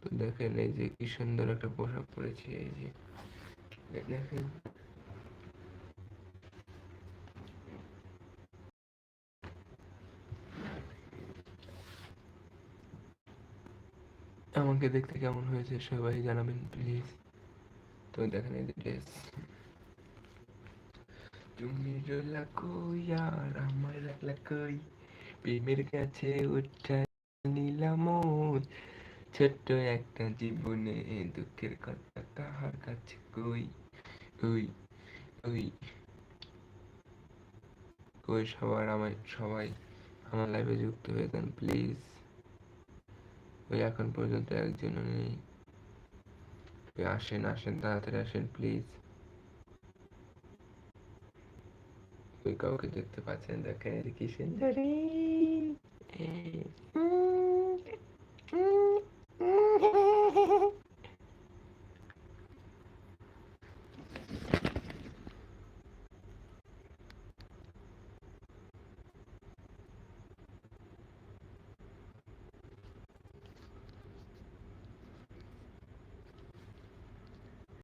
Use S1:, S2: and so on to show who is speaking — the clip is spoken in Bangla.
S1: তো দেখেন এই যে কি সুন্দর একটা পোশাক পরেছি, এই যে দেখেন। আমাকে দেখতে কেমন হয়েছে সবাই জানাবেন প্লিজ তো দেখেন এই ড্রেস তুমি রোলা আর আমার রাখলা কই? প্রেমের কাছে উঠা নিলাম ছোট্ট একটা জীবনে দুঃখের কথা তাহার কাছে কই? ওই ওই কই সবার আমার সবাই আমার লাইভে যুক্ত হয়ে যান প্লিজ ওই এখন পর্যন্ত একজনও নেই। আসেন আসেন, তাড়াতাড়ি আসেন প্লিজ ওই কাউকে দেখতে পাচ্ছেন, দেখেন কি সুন্দরী